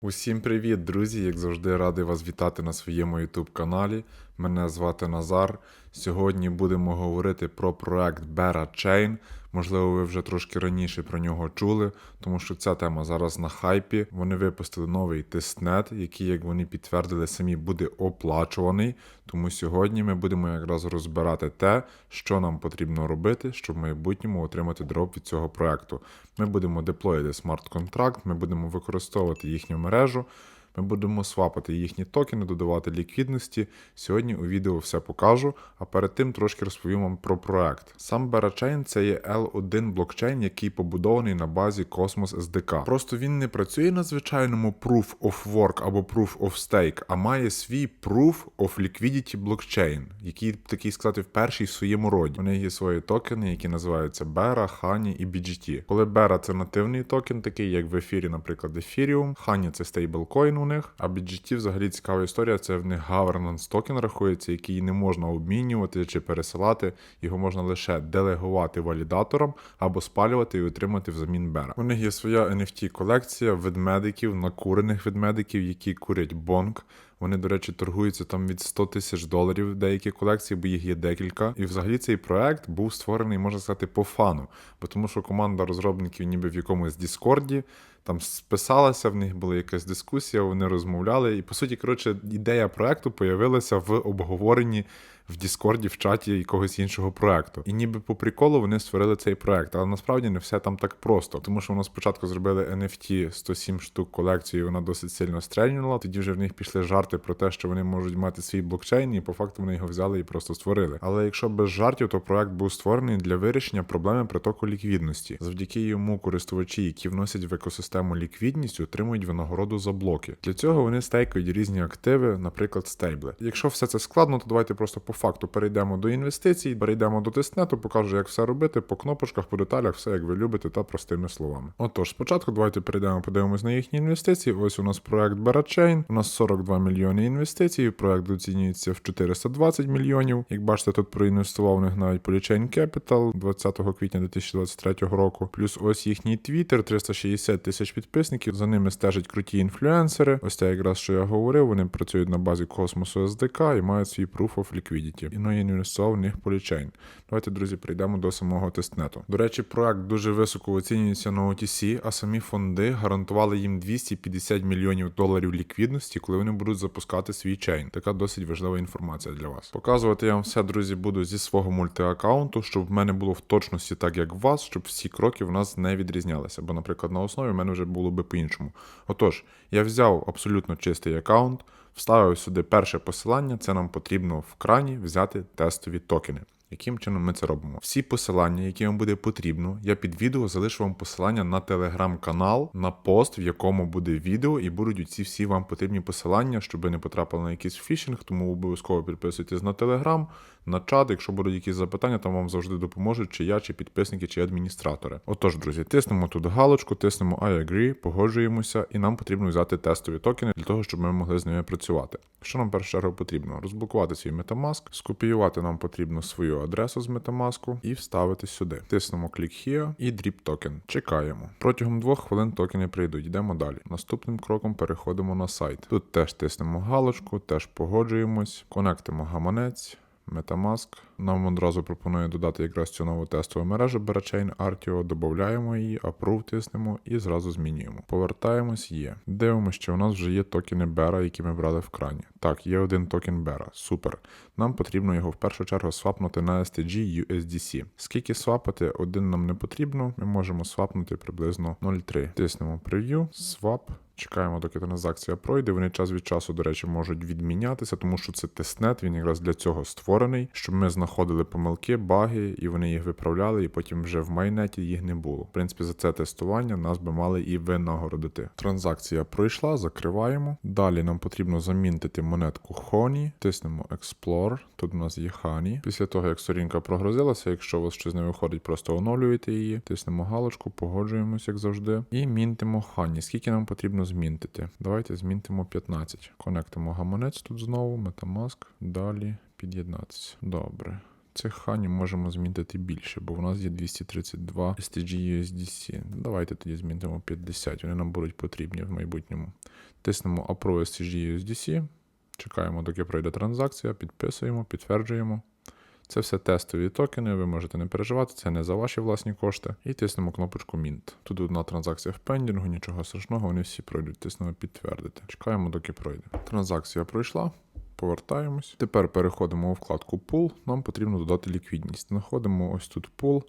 Усім привіт, друзі! Як завжди, радий вас вітати на своєму YouTube каналі. Мене звати Назар. Сьогодні будемо говорити про проект Bera Chain. Можливо, ви вже трошки раніше про нього чули, тому що ця тема зараз на хайпі. Вони випустили новий тестнет, який, як вони підтвердили самі, буде оплачуваний. Тому сьогодні ми будемо якраз розбирати те, що нам потрібно робити, щоб в майбутньому отримати дроп від цього проекту. Ми будемо деплоїти смарт-контракт, ми будемо використовувати їхню мережу. Ми будемо свапати їхні токени, додавати ліквідності. Сьогодні у відео все покажу, а перед тим трошки розповім вам про проект. Сам Berachain – це є L1 блокчейн, який побудований на базі Cosmos SDK. Просто він не працює на звичайному Proof of Work або Proof of Stake, а має свій Proof of Liquidity блокчейн, який такий сказати в своєму роді. У них є свої токени, які називаються Bera, Honey і BGT. Коли Bera – це нативний токен, такий як в ефірі, наприклад, Ethereum, Honey – це стейблкоін них, а BGT взагалі цікава історія. Це в них governance токен рахується, який не можна обмінювати чи пересилати. Його можна лише делегувати валідаторам або спалювати і отримати взамін бера. У них є своя NFT колекція ведмедиків, накурених ведмедиків, які курять бонг. Вони, до речі, торгуються там від 100 тисяч доларів деякі колекції, бо їх є декілька. І взагалі цей проект був створений, можна сказати, по фану, бо тому що команда розробників, ніби в якомусь Діскорді, там списалася, в них була якась дискусія, вони розмовляли. І по суті, коротше, ідея проекту появилася в обговоренні в Діскорді, в чаті якогось іншого проекту. І ніби по приколу вони створили цей проект, але насправді не все там так просто, тому що вони спочатку зробили NFT 107 штук колекцію, і вона досить сильно стрельнула. Тоді вже в них пішли жарти про те, що вони можуть мати свій блокчейн, і по факту вони його взяли і просто створили. Але якщо без жартів, то проект був створений для вирішення проблеми притоку ліквідності. Завдяки йому користувачі, які вносять в екосистему ліквідність, отримують винагороду за блоки. Для цього вони стейкають різні активи, наприклад, стейбли. Якщо все це складно, то давайте просто по факту перейдемо до інвестицій, перейдемо до тестнету, покажу, як все робити по кнопочках, по деталях, все як ви любите та простими словами. Отож, спочатку давайте перейдемо, подивимось на їхні інвестиції. Ось у нас проект Berachain, у нас 42 мільйони інвестицій. Проект оцінюється в 420 мільйонів. Як бачите, тут проінвестував у них навіть Polychain Capital 20 квітня 2023 року. Плюс ось їхній твіттер, 360 тисяч підписників. За ними стежать круті інфлюенсери. Ось те, якраз що я говорив. Вони працюють на базі космосу SDK і мають свій Proof of Liquidity. І ну, в них Polychain. Давайте, друзі, прийдемо до самого тестнету. До речі, проект дуже високо оцінюється на OTC, а самі фонди гарантували їм 250 мільйонів доларів ліквідності, коли вони будуть запускати свій чейн. Така досить важлива інформація для вас. Показувати я вам все, друзі, буду зі свого мультиаккаунту, щоб в мене було в точності так, як в вас, щоб всі кроки в нас не відрізнялися. Бо, наприклад, на основі в мене вже було би по-іншому. Отож, я взяв абсолютно чистий аккаунт. Вставив сюди перше посилання, це нам потрібно в крані взяти тестові токени. Яким чином ми це робимо? Всі посилання, які вам буде потрібно, я під відео залишу вам посилання на телеграм-канал, на пост, в якому буде відео, і будуть ці всі вам потрібні посилання, щоб не потрапили на якийсь фішинг, тому обов'язково підписуйтесь на телеграм, на чат. Якщо будуть якісь запитання, там вам завжди допоможуть, чи я, чи підписники, чи адміністратори. Отож, друзі, тиснемо тут галочку, тиснемо I agree, погоджуємося, і нам потрібно взяти тестові токени для того, щоб ми могли з ними працювати. Що нам першу чергу потрібно? Розблокувати свій Metamask, скопіювати нам потрібно свою адресу з Metamask і вставити сюди. Тиснемо клік Here і Drip токен. Чекаємо. Протягом двох хвилин токени прийдуть. Йдемо далі. Наступним кроком переходимо на сайт. Тут теж тиснемо галочку, теж погоджуємось, конектимо гаманець. Metamask. Нам одразу пропонує додати якраз цю нову тестову мережу Berachain Artio, додаємо її, Approve тиснемо і зразу змінюємо. Повертаємось, є. Дивимося, що у нас вже є токени Bera, які ми брали в крані. Так, є один токен Bera. Супер. Нам потрібно його в першу чергу свапнути на STG USDC. Скільки свапати, один нам не потрібно. Ми можемо свапнути приблизно 0,3. Тиснемо Preview, Swap. Чекаємо, доки транзакція пройде. Вони час від часу, до речі, можуть відмінятися, тому що це тестнет, він якраз для цього створений, щоб ми знаходили помилки, баги, і вони їх виправляли, і потім вже в майнеті їх не було. В принципі, за це тестування нас би мали і винагородити. Транзакція пройшла, закриваємо. Далі нам потрібно замінтити монетку Honey, тиснемо Explore. Тут у нас є Honey. Після того, як сторінка прогрузилася, якщо у вас щось не виходить, просто оновлюєте її. Тиснемо галочку, погоджуємось, як завжди. І мінтимо Honey. Скільки нам потрібно змінтити? Давайте змінтимо 15. Конектимо гаманець тут знову, Metamask. Далі під'єднатися. Добре. цих хані можемо змінити більше, бо в нас є 232 STG USDC. Давайте тоді змінимо 50, вони нам будуть потрібні в майбутньому. Тиснемо Approve STG USDC, чекаємо, доки пройде транзакція, підписуємо, підтверджуємо. Це все тестові токени, ви можете не переживати, це не за ваші власні кошти. І тиснемо кнопочку Mint. Тут одна транзакція в пендінгу, нічого страшного, вони всі пройдуть. Тиснемо підтвердити. Чекаємо, доки пройде. Транзакція пройшла. Повертаємось. Тепер переходимо у вкладку Pool. Нам потрібно додати ліквідність. Знаходимо ось тут Pool,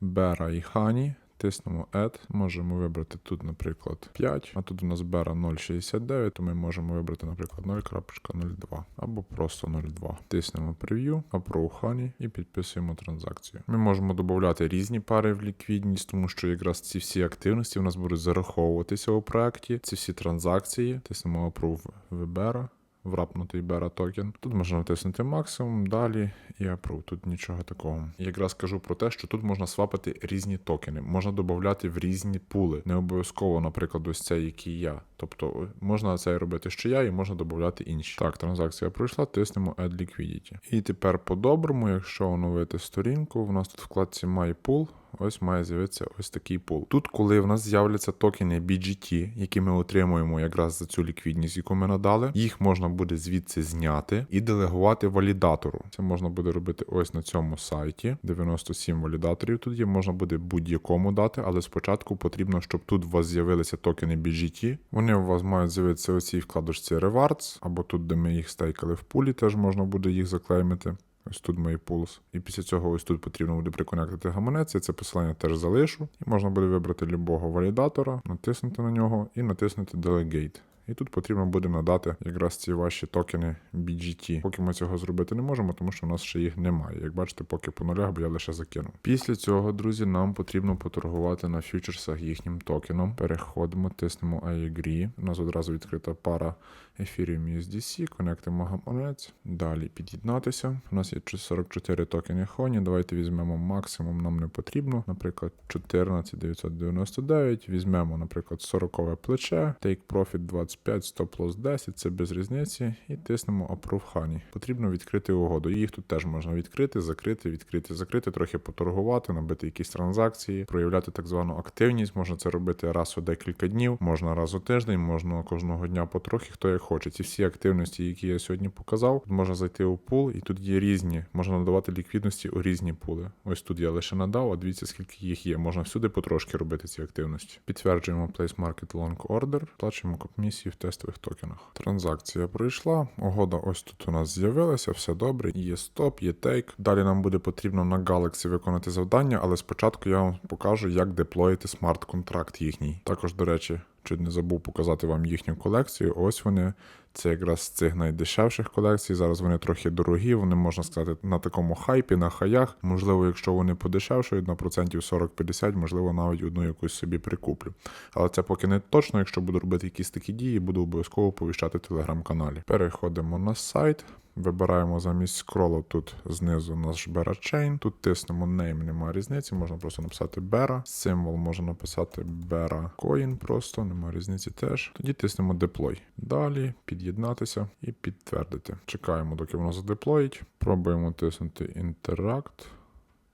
Бера і Хані. Тиснемо Add. Можемо вибрати тут, наприклад, 5, а тут у нас Бера 0,69, то ми можемо вибрати, наприклад, 0.02 або просто 0,2. Тиснемо Preview, Approve Honey і підписуємо транзакцію. Ми можемо додати різні пари в ліквідність, тому що якраз ці всі активності у нас будуть зараховуватися у проєкті, ці всі транзакції. Тиснемо Approve Вибера врапнутий бера токен. Тут можна натиснути максимум, далі і approve. Тут нічого такого. І якраз кажу про те, що тут можна свапати різні токени, можна додати в різні пули. Не обов'язково, наприклад, ось цей, який я. Тобто можна це робити, що я, і можна додати інші. Так, транзакція пройшла, тиснемо Add Liquidity. І тепер по-доброму, якщо оновити сторінку, в нас тут вкладці My Pool. Ось має з'явитися ось такий пул. Тут, коли в нас з'являться токени BGT, які ми отримуємо якраз за цю ліквідність, яку ми надали, їх можна буде звідси зняти і делегувати валідатору. Це можна буде робити ось на цьому сайті. 97 валідаторів тут є, можна буде будь-якому дати, але спочатку потрібно, щоб тут у вас з'явилися токени BGT. Вони у вас мають з'явитися оці вкладочці Rewards, або тут, де ми їх стейкали в пулі, теж можна буде їх заклеймити. Ось тут мої пулс. І після цього ось тут потрібно буде приконектити гаманець. Я це посилання теж залишу. І можна буде вибрати любого валідатора, натиснути на нього і натиснути Delegate. І тут потрібно буде надати якраз ці ваші токени BGT. Поки ми цього зробити не можемо, тому що в нас ще їх немає. Як бачите, поки по нулях, бо я лише закинув. Після цього, друзі, нам потрібно поторгувати на фьючерсах їхнім токеном. Переходимо, тиснемо I agree. У нас одразу відкрита пара Ethereum USDC, конектимо гаманець. Далі під'єднатися. У нас є 44 токени Хоні. Давайте візьмемо максимум, нам не потрібно. Наприклад, 14999. Візьмемо, наприклад, 40 плече, Take Profit 25, Stop Loss 10, це без різниці. І тиснемо Approve Honey. Потрібно відкрити угоду. Їх тут теж можна відкрити, закрити, відкрити, закрити, трохи поторгувати, набити якісь транзакції, проявляти так звану активність. Можна це робити раз у декілька днів, можна раз у тиждень, можна кожного дня потрохи, хто як хоче. Ці всі активності, які я сьогодні показав, можна зайти у пул, і тут є різні, можна надавати ліквідності у різні пули. Ось тут я лише надав, а дивіться, скільки їх є. Можна всюди потрошки робити ці активності. Підтверджуємо Place Market Long Order, плачемо комісії в тестових токенах. Транзакція пройшла, угода ось тут у нас з'явилася, все добре. Є стоп, є тейк. Далі нам буде потрібно на Galaxy виконати завдання, але спочатку я вам покажу, як деплоїти смарт-контракт їхній. Також, до речі, чуть не забув показати вам їхню колекцію. Ось вони. Це якраз з цих найдешевших колекцій. Зараз вони трохи дорогі, вони можна сказати на такому хайпі, на хаях. Можливо, якщо вони подешевшують на процентів 40-50, можливо, навіть одну якусь собі прикуплю. Але це поки не точно. Якщо буду робити якісь такі дії, буду обов'язково повіщати в телеграм-каналі. Переходимо на сайт. Вибираємо замість скролу тут знизу наш Bera Chain. Тут тиснемо name, немає різниці, можна просто написати Bera. Символ можна написати Bera Coin просто, немає різниці теж. Тоді тиснемо Deploy. Далі під'єднатися і підтвердити. Чекаємо, доки воно задеплоїть. Пробуємо тиснути Interact.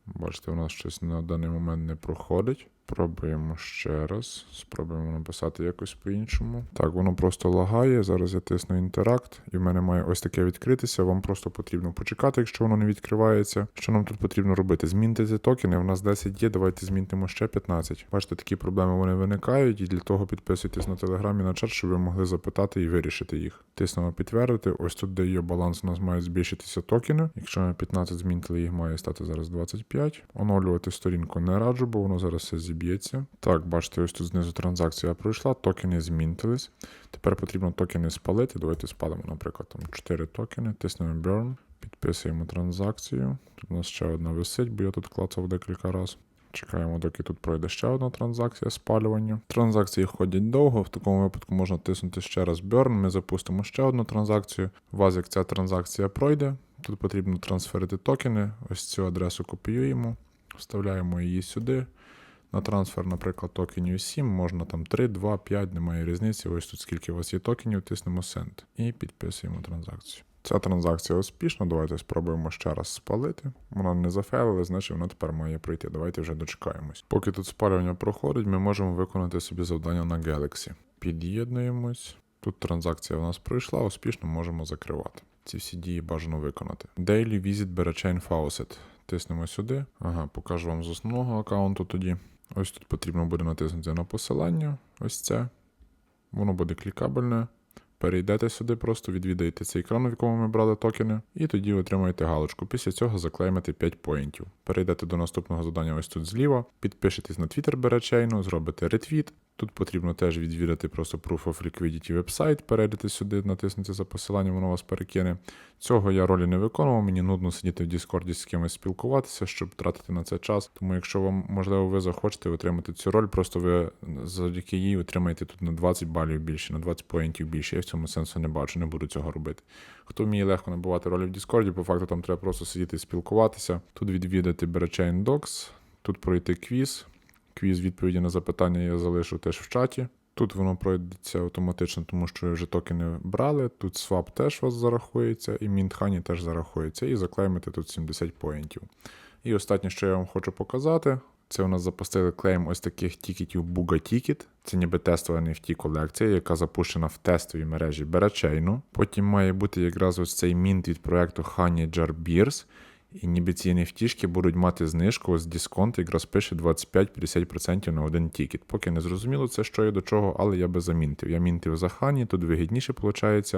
Бачите, у нас щось на даний момент не проходить. Пробуємо ще раз. Спробуємо написати якось по-іншому. Так, воно просто лагає. Зараз я тисну інтеракт, і в мене має ось таке відкритися. Вам просто потрібно почекати, якщо воно не відкривається. Що нам тут потрібно робити? Змінити ці токени. У нас 10 є. Давайте змінимо ще 15. Бачите, такі проблеми вони виникають, і для того підписуйтесь на телеграмі на чат, щоб ви могли запитати і вирішити їх. Тиснемо підтвердити. Ось тут, де є баланс, у нас мають збільшитися токени. Якщо ми 15 змінили, їх має стати зараз 25. Оновлювати сторінку не раджу, бо воно зараз все зіб'ється. Так, бачите, ось тут знизу транзакція пройшла, токени змінились. Тепер потрібно токени спалити. Давайте спалимо, наприклад, там 4 токени, тиснемо Burn, підписуємо транзакцію. Тут у нас ще одна висить, бо я тут клацав декілька разів. Чекаємо, доки тут пройде ще одна транзакція спалювання. Транзакції ходять довго, в такому випадку можна тиснути ще раз Burn. Ми запустимо ще одну транзакцію. У вас, як ця транзакція пройде, тут потрібно трансферити токени. Ось цю адресу копіюємо, вставляємо її сюди. На трансфер, наприклад, токенів 7, можна там 3, 2, 5, немає різниці. Ось тут скільки у вас є токенів, тиснемо Send і підписуємо транзакцію. Ця транзакція успішна. Давайте спробуємо ще раз спалити. Вона не зафейлила, значить вона тепер має пройти. Давайте вже дочекаємось. Поки тут спалювання проходить, ми можемо виконати собі завдання на Galaxy. Під'єднуємось. Тут транзакція в нас пройшла, успішно можемо закривати. Ці всі дії бажано виконати. Daily Visit Berachain Faucet. Тиснемо сюди. Ага, покажу вам з основного аккаунту тоді. Ось тут потрібно буде натиснути на посилання. Ось це. Воно буде клікабельне. Перейдете сюди, просто відвідаєте цей екран, в якому ми брали токени, і тоді отримаєте галочку. Після цього заклеймите 5 поінтів. Перейдете до наступного завдання ось тут зліва, підпишетесь на Twitter беречейно, зробите ретвіт. Тут потрібно теж відвідати просто Proof of Liquidity вебсайт, перейдете сюди, натиснете за посиланням, воно вас перекине. Цього я ролі не виконував, мені нудно сидіти в Діскорді з кимось спілкуватися, щоб тратити на це час. Тому якщо вам, можливо, ви захочете отримати цю роль, просто ви завдяки їй отримаєте тут на 20 балів більше, на 20 поінтів більше. Я в цьому сенсу не бачу, не буду цього робити. Хто вміє легко набувати ролі в Діскорді, по факту там треба просто сидіти і спілкуватися. Тут відвідати Berachain Docs, тут пройти квіз. Квіз відповіді на запитання я залишу теж в чаті. Тут воно пройдеться автоматично, тому що ви вже токени брали. Тут свап теж у вас зарахується, і Мінтхані теж зарахується. І заклеймите тут 70 поінтів. І останнє, що я вам хочу показати, це у нас запустили клейм ось таких тікетів Buga Ticket. Це ніби тестова NFT колекція, яка запущена в тестовій мережі Берачейну. Потім має бути якраз ось цей мінт від проекту Honey Jar Beers. І ніби ці NFT будуть мати знижку, ось дисконт якраз пише 25-50% на один тікет. Поки не зрозуміло це, що і до чого, але я би замінтив. Я мінтив за хані, тут вигідніше виходить.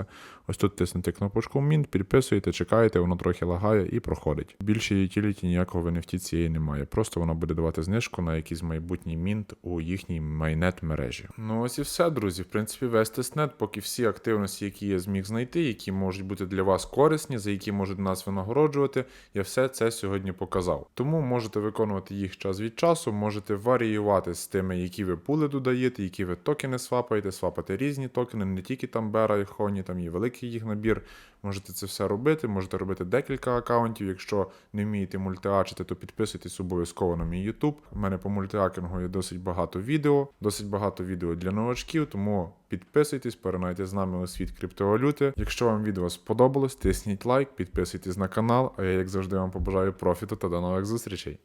Ось тут тиснете кнопочку Мінт, підписуєте, чекаєте, воно трохи лагає і проходить. Більше utility ніякого в NFT цієї немає. Просто воно буде давати знижку на якийсь майбутній мінт у їхній майнет мережі. Ну ось і все, друзі. В принципі, весь тестнет, поки всі активності, які я зміг знайти, які можуть бути для вас корисні, за які можуть нас винагороджувати, я все це сьогодні показав. Тому можете виконувати їх час від часу, можете варіювати з тими, які ви пули додаєте, які ви токени свапаєте, свапати різні токени, не тільки там Бера і Хоні, там є великий їх набір. Можете це все робити, можете робити декілька аккаунтів. Якщо не вмієте мультиачити, то підписуйтесь обов'язково на мій YouTube. У мене по мультиакінгу є досить багато відео, досить багато відео для новачків, тому підписуйтесь, перенайте з нами у світ криптовалюти. Якщо вам відео сподобалось, тисніть лайк, підписуйтесь на канал, а я, як завжди, вам побажаю профіту та до нових зустрічей.